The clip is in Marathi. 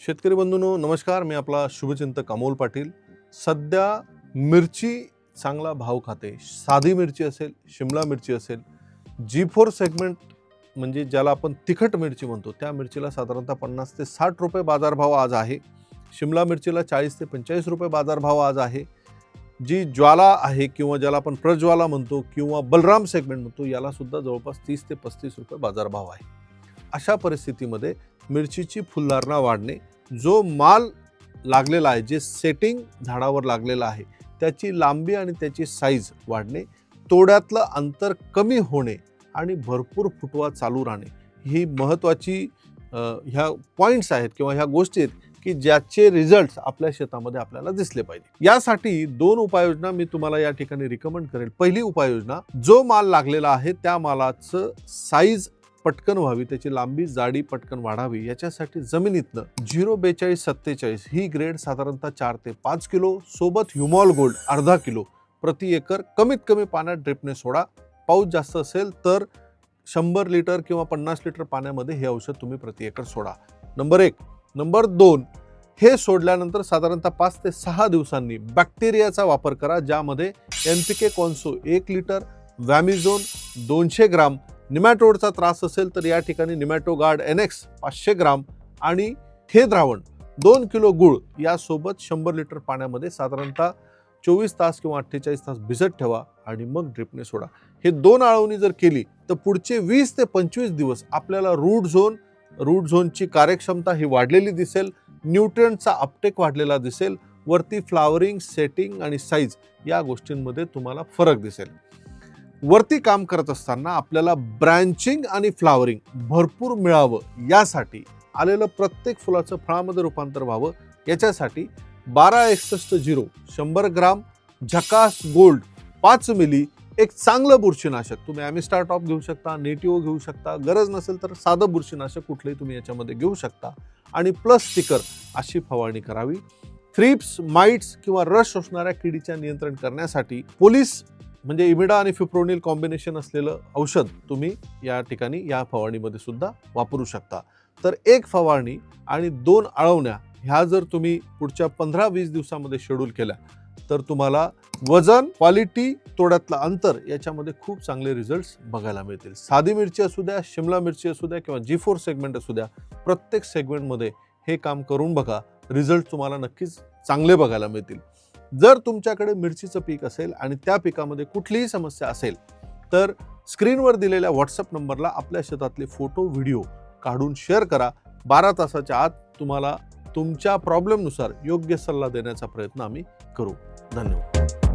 शेतकरी बंधूंनो नमस्कार. मी आपला शुभचिंतक अमोल पाटील. सध्या मिरची चांगला भाव खाते. साधी मिरची असेल शिमला मिरची असेल जी फोर सेगमेंट म्हणजे ज्याला आपण तिखट मिरची म्हणतो त्या मिरचीला साधारणतः पन्नास ते साठ रुपये बाजारभाव आज आहे. शिमला मिरचीला चाळीस ते पंचेचाळीस रुपये बाजारभाव आज आहे. जी ज्वाला आहे किंवा ज्याला आपण प्रज्वाला म्हणतो किंवा बलराम सेगमेंट म्हणतो यालासुद्धा जवळपास तीस ते पस्तीस रुपये बाजारभाव आहे. अशा परिस्थितीमध्ये मिरचीची फुलधारणा वाढणे जो माल लागलेला आहे जे सेटिंग झाडावर लागलेलं आहे त्याची लांबी आणि त्याची साईज वाढणे तोड्यातलं अंतर कमी होणे आणि भरपूर फुटवा चालू राहणे ही महत्त्वाची ह्या पॉईंट्स आहेत किंवा ह्या गोष्टी आहेत की ज्याचे रिझल्ट्स आपल्या शेतामध्ये आपल्याला दिसले पाहिजे. यासाठी दोन उपाययोजना मी तुम्हाला या ठिकाणी रिकमेंड करेल. पहिली उपाययोजना जो माल लागलेला आहे त्या मालाचं साईज पटकन व्हावी त्याची लांबी जाडी पटकन वाढावी याच्यासाठी जमिनीतनं झिरो बेचाळीस सत्तेचाळीस ही ग्रेड साधारणतः चार ते पाच किलो सोबत ह्युमॉल गोल्ड अर्धा किलो. प्रति एकर कमीत कमी पाण्यात ड्रिपने सोडा. पाऊस जास्त असेल तर शंभर लिटर किंवा पन्नास लिटर पाण्यामध्ये हे औषध तुम्ही प्रति एकर सोडा. नंबर एक. नंबर दोन. हे सोडल्यानंतर साधारणतः पाच ते सहा दिवसांनी बॅक्टेरियाचा वापर करा ज्यामध्ये एन पी के कॉन्सो एक लिटर वॅमिझोन दोनशे ग्राम निमॅटोडचा त्रास असेल तर या ठिकाणी निमॅटोगार्ड एन एक्स पाचशे ग्राम आणि हे द्रावण दोन किलो गुळ यासोबत शंभर लिटर पाण्यामध्ये साधारणतः चोवीस तास किंवा अठ्ठेचाळीस तास भिजत ठेवा आणि मग ड्रिपने सोडा. हे दोन आळवणी जर केली तर पुढचे वीस ते पंचवीस दिवस आपल्याला रूट झोन रूट झोनची कार्यक्षमता ही वाढलेली दिसेल न्यूट्रियंटचा अपटेक वाढलेला दिसेल वरती फ्लावरिंग सेटिंग आणि साईज या गोष्टींमध्ये तुम्हाला फरक दिसेल. वरती काम करत असताना आपल्याला ब्रँचिंग आणि फ्लावरिंग भरपूर मिळावं यासाठी आलेलं प्रत्येक फुलाचं फळामध्ये रूपांतर व्हावं याच्यासाठी बारा एकसष्ट झिरो शंभर ग्राम झकास गोल्ड पाच मिली एक चांगलं बुरशीनाशक. तुम्ही ॲमिस्टार टॉप घेऊ शकता नेटिओ घेऊ शकता गरज नसेल तर साधं बुरशीनाशक कुठलंही तुम्ही याच्यामध्ये घेऊ शकता. आणि प्लस स्टिकर अशी फवारणी करावी. थ्रिप्स माइट्स किंवा रस शोषणाऱ्या किडीच्या नियंत्रण करण्यासाठी पोलीस म्हणजे इमिडा आणि फिप्रोनिल कॉम्बिनेशन असलेलं औषध तुम्ही या ठिकाणी या फवारणीमध्ये सुद्धा वापरू शकता. तर एक फवारणी आणि दोन आळवण्या ह्या जर तुम्ही पुढच्या पंधरा वीस दिवसामध्ये शेड्यूल केल्या तर तुम्हाला वजन क्वालिटी तोड्यातलं अंतर याच्यामध्ये खूप चांगले रिझल्ट्स बघायला मिळतील. साधी मिरची असू द्या शिमला मिरची असू द्या किंवा जी फोर सेगमेंट असू द्या प्रत्येक सेगमेंटमध्ये हे काम करून बघा रिझल्ट तुम्हाला नक्कीच चांगले बघायला मिळतील. जर तुमच्याकडे मिरचीचं पीक असेल आणि त्या पिकामध्ये कुठलीही समस्या असेल तर स्क्रीनवर दिलेल्या व्हॉट्सअप नंबरला आपल्या शेतातले फोटो व्हिडिओ काढून शेअर करा. बारा तासाच्या आत तुम्हाला तुमच्या प्रॉब्लेमनुसार योग्य सल्ला देण्याचा प्रयत्न आम्ही करू. धन्यवाद.